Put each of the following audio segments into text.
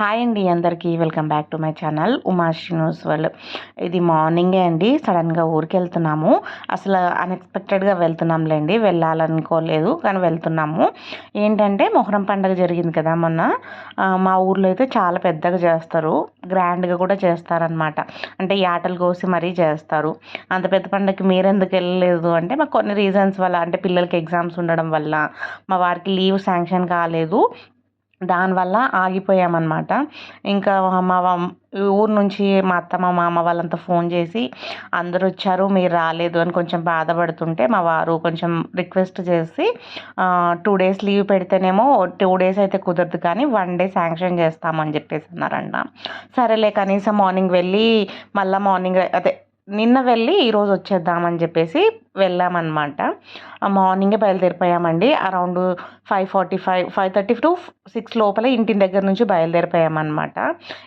Hi అండి అందరికీ welcome back to my channel Umasri news world. ఇది మార్నింగే అండి సడన్గా ఊరికి వెళ్తున్నాము అసలు అన్ఎక్స్పెక్టెడ్గా వెళ్తున్నాంలేండి వెళ్ళాలనుకోలేదు కానీ వెళ్తున్నాము. ఏంటంటే మొహరం పండుగ జరిగింది కదా మొన్న. మా ఊర్లో అయితే చాలా పెద్దగా చేస్తారు గ్రాండ్గా కూడా చేస్తారనమాట అంటే ఈ ఆటలు కోసి మరీ చేస్తారు. అంత పెద్ద పండుగకి మీరెందుకు వెళ్ళలేదు? అంటే మాకు కొన్ని రీజన్స్ వల్ల అంటే పిల్లలకి ఎగ్జామ్స్ ఉండడం వల్ల మా వారికి లీవ్ శాంక్షన్ కాలేదు. దానివల్ల ఆగిపోయామన్నమాట. ఇంకా మా ఊరు నుంచి మా అత్త మా మామ వాళ్ళంతా ఫోన్ చేసి అందరూ వచ్చారు మీరు రాలేదు అని కొంచెం బాధపడుతుంటే మా వారు కొంచెం రిక్వెస్ట్ చేసి టూ డేస్ లీవ్ పెడితేనేమో టూ డేస్ అయితే కుదరదు కానీ వన్ డే శాంక్షన్ చేస్తామని చెప్పేసి అన్నారంట. సరేలే కనీసం మార్నింగ్ వెళ్ళి మళ్ళీ మార్నింగ్ అదే నిన్న వెళ్ళి ఈరోజు వచ్చేద్దామని చెప్పేసి వెళ్ళామన్నమాట. మార్నింగే బయలుదేరిపోయామండి. Around five forty five five thirty to six లోపల ఇంటి దగ్గర నుంచి బయలుదేరిపోయామన్నమాట.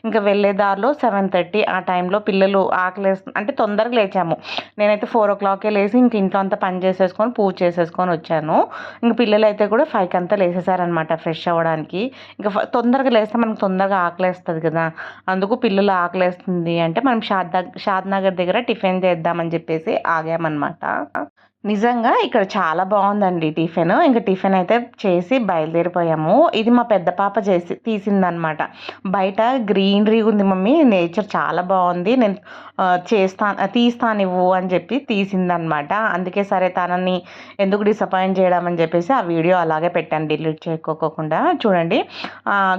ఇంకా వెళ్ళే దారిలో సెవెన్ థర్టీ ఆ టైంలో పిల్లలు ఆకలేస్తు అంటే తొందరగా లేచాము. నేనైతే ఫోర్ ఓ క్లాకే లేచి ఇంక ఇంట్లో అంతా పని చేసేసుకొని పూజ చేసేసుకొని వచ్చాను. ఇంక పిల్లలు అయితే కూడా ఫైవ్కి అంతా లేసేసారనమాట ఫ్రెష్ అవ్వడానికి. ఇంకా తొందరగా లేస్తే మనకు తొందరగా ఆకలేస్తుంది కదా. అందుకు పిల్లలు ఆకలేస్తుంది అంటే మనం షాద్ షాద్ నగర్ దగ్గర టిఫిన్ చేద్దామని చెప్పేసి ఆగామన్నమాట. నిజంగా ఇక్కడ చాలా బాగుందండి టిఫిన్. ఇంకా టిఫిన్ అయితే చేసి బయలుదేరిపోయాము. ఇది మా పెద్ద పాప చేసి తీసిందనమాట బయట గ్రీనరీ ఉంది మమ్మీ నేచర్ చాలా బాగుంది. నేను చేస్తాను చేస్తా తీస్తాను ఇవ్వు అని చెప్పి తీసిందనమాట అందుకే సరే తనని ఎందుకు డిసప్పాయింట్ చేయడం అని చెప్పేసి ఆ వీడియో అలాగే పెట్టాను. డిలీట్ చేసుకోకుండా చూడండి.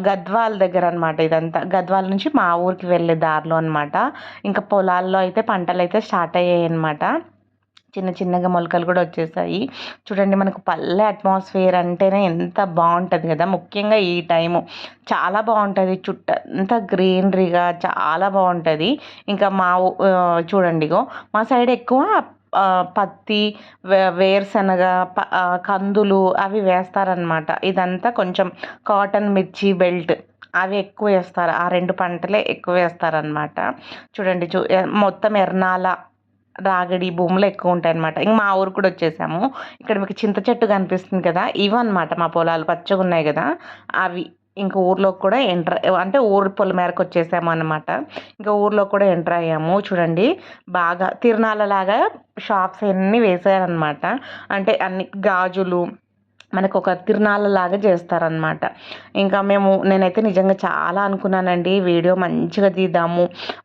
గద్వాల్ దగ్గర అనమాట ఇదంతా. గద్వాల్ నుంచి మా ఊరికి వెళ్ళే దారిలో అనమాట ఇంకా పొలాల్లో అయితే పంటలు అయితే స్టార్ట్ అయ్యాయి అనమాట చిన్న చిన్నగా మొలకలు కూడా వచ్చేసాయి. చూడండి మనకు పల్లె అట్మాస్ఫియర్ అంటేనే ఎంత బాగుంటుంది కదా. ముఖ్యంగా ఈ టైము చాలా బాగుంటుంది. చుట్టంతా గ్రీనరీగా చాలా బాగుంటుంది. ఇంకా మా ఊ- మా సైడ్ ఎక్కువ పత్తి వే- వేరుశనగ ప- కందులు అవి వేస్తారనమాట ఇదంతా కొంచెం కాటన్ మిర్చి బెల్ట్ అవి ఎక్కువ వేస్తారు. ఆ రెండు పంటలే ఎక్కువ వేస్తారనమాట చూడండి చూ మొత్తం ఎర్నాల రాగడి భూములు ఎక్కువ ఉంటాయి అనమాట ఇంక మా ఊరు కూడా వచ్చేసాము. ఇక్కడ మీకు చింత చెట్టు కనిపిస్తుంది కదా ఇవన్నమాట మా పొలాలు పచ్చగా ఉన్నాయి కదా అవి ఇంకా ఊర్లోకి కూడా ఎంటర్ అంటే ఊరు పొల మేరకు వచ్చేసాము అనమాట ఇంకా ఊర్లో కూడా ఎంటర్ అయ్యాము. చూడండి బాగా తిరణాలలాగా షాప్స్ అన్నీ వేసారనమాట అంటే అన్ని గాజులు మనకు ఒక తిరునాళ్ళలాగా చేస్తారనమాట ఇంకా మేము నేనైతే నిజంగా చాలా అనుకున్నానండి. వీడియో మంచిగా తీద్దాము.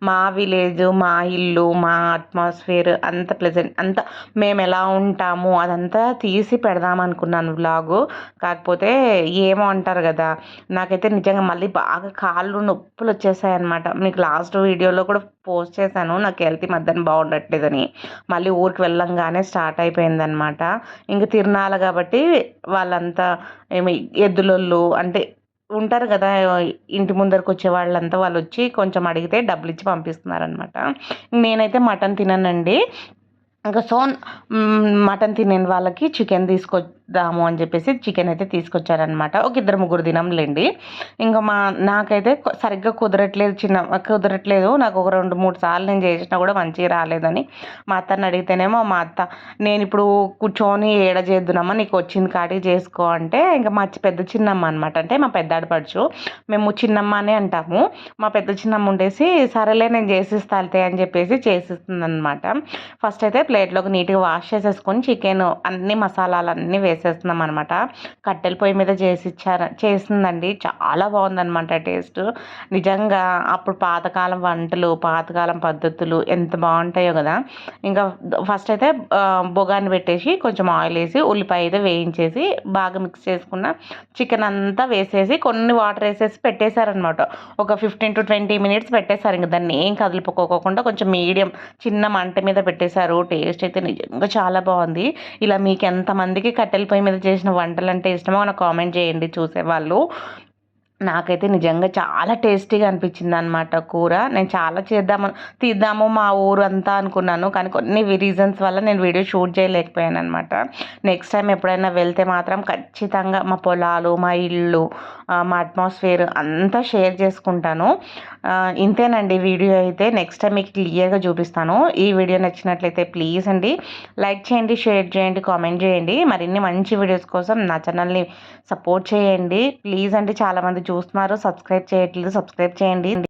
మా విలేజ్ మా ఇల్లు మా అట్మాస్ఫియర్ అంత ప్లెజెంట్ అంత మేము ఎలా ఉంటాము అదంతా తీసి పెడదాం అనుకున్నాను వ్లాగు. కాకపోతే ఏమో అంటారు కదా నాకైతే నిజంగా మళ్ళీ బాగా కాళ్ళు నొప్పులు వచ్చేసాయి అనమాట మీకు లాస్ట్ వీడియోలో కూడా పోస్ట్ చేశాను నాకు హెల్త్ ఈ మధ్యన బాగుండట్లేదని. మళ్ళీ ఊరికి వెళ్ళంగానే స్టార్ట్ అయిపోయిందనమాట ఇంక తిరణాల కాబట్టి వాళ్ళంతా ఏమి ఎద్దులోళ్ళు అంటే ఉంటారు కదా ఇంటి ముందరకు వచ్చే వాళ్ళంతా వాళ్ళు వచ్చి కొంచెం అడిగితే డబ్బులు ఇచ్చి పంపిస్తున్నారనమాట నేనైతే మటన్ తిననండి. ఇంకా సో మటన్ తినే వాళ్ళకి చికెన్ దాము అని చెప్పేసి చికెన్ అయితే తీసుకొచ్చారనమాట ఒక ఇద్దరు ముగ్గురు దినంలేండి ఇంకా మా నాకైతే సరిగ్గా కుదరట్లేదు చిన్న కుదరట్లేదు. నాకు ఒక రెండు మూడు సార్లు నేను చేసినా కూడా మంచిగా రాలేదని మా అత్తని అడిగితేనేమో మా అత్త నేను ఇప్పుడు కూర్చొని ఏడ చేద్దునమ్మా? నీకు వచ్చింది కాటికి చేసుకో. అంటే ఇంకా మా పెద్ద చిన్నమ్మ అనమాట అంటే మా పెద్ద ఆడపడుచు మేము చిన్నమ్మ అనే అంటాము. మా పెద్ద చిన్నమ్మ ఉండేసి సరేలే నేను చేసిస్తాలే అని చెప్పేసి చేసిస్తుంది అనమాట ఫస్ట్ అయితే ప్లేట్లోకి నీట్గా వాష్ చేసేసుకొని చికెన్ అన్ని మసాలాలు అన్నీ వేసేస్తున్నాం అనమాట కట్టెల పొయ్యి మీద చేసి ఇచ్చారు చేసిందండి. చాలా బాగుందనమాట టేస్ట్. నిజంగా అప్పుడు పాతకాలం వంటలు పాతకాలం పద్ధతులు ఎంత బాగుంటాయో కదా. ఇంకా ఫస్ట్ అయితే బొగాన్ని పెట్టేసి కొంచెం ఆయిల్ వేసి ఉల్లిపాయ అయితే వేయించేసి బాగా మిక్స్ చేసుకున్న చికెన్ అంతా వేసేసి కొన్ని వాటర్ వేసేసి పెట్టేశారనమాట ఒక ఫిఫ్టీన్ టు ట్వంటీ మినిట్స్ పెట్టేశారు. ఇంకా దాన్ని ఏం కదిలిపోకోకుండా కొంచెం మీడియం చిన్న మంట మీద పెట్టేశారు. టేస్ట్ అయితే నిజంగా చాలా బాగుంది. ఇలా మీకు ఎంతమందికి కట్టెల పొయ్యి మీద చేసిన వంటలు అంటే ఇష్టమో? నాకు కామెంట్ చేయండి చూసేవాళ్ళు. నాకైతే నిజంగా చాలా టేస్టీగా అనిపించింది అనమాట కూర. నేను చాలా చేద్దాము తీద్దాము మా ఊరు అంతా అనుకున్నాను. కానీ కొన్ని రీజన్స్ వల్ల నేను వీడియో షూట్ చేయలేకపోయాను అనమాట నెక్స్ట్ టైం ఎప్పుడైనా వెళ్తే మాత్రం ఖచ్చితంగా మా పొలాలు మా ఇల్లు మా అట్మాస్ఫియర్ అంతా షేర్ చేసుకుంటాను. ఇంతేనండి వీడియో అయితే. నెక్స్ట్ టైం మీకు క్లియర్గా చూపిస్తాను. ఈ వీడియో నచ్చినట్లయితే ప్లీజ్ అండి. లైక్ చేయండి షేర్ చేయండి కామెంట్ చేయండి. మరిన్ని మంచి వీడియోస్ కోసం నా ఛానల్ని సపోర్ట్ చేయండి. ప్లీజ్ అండి. చాలామంది చూస్తున్నారు. సబ్స్క్రైబ్ చేయట్లేదు. సబ్స్క్రైబ్ చేయండి.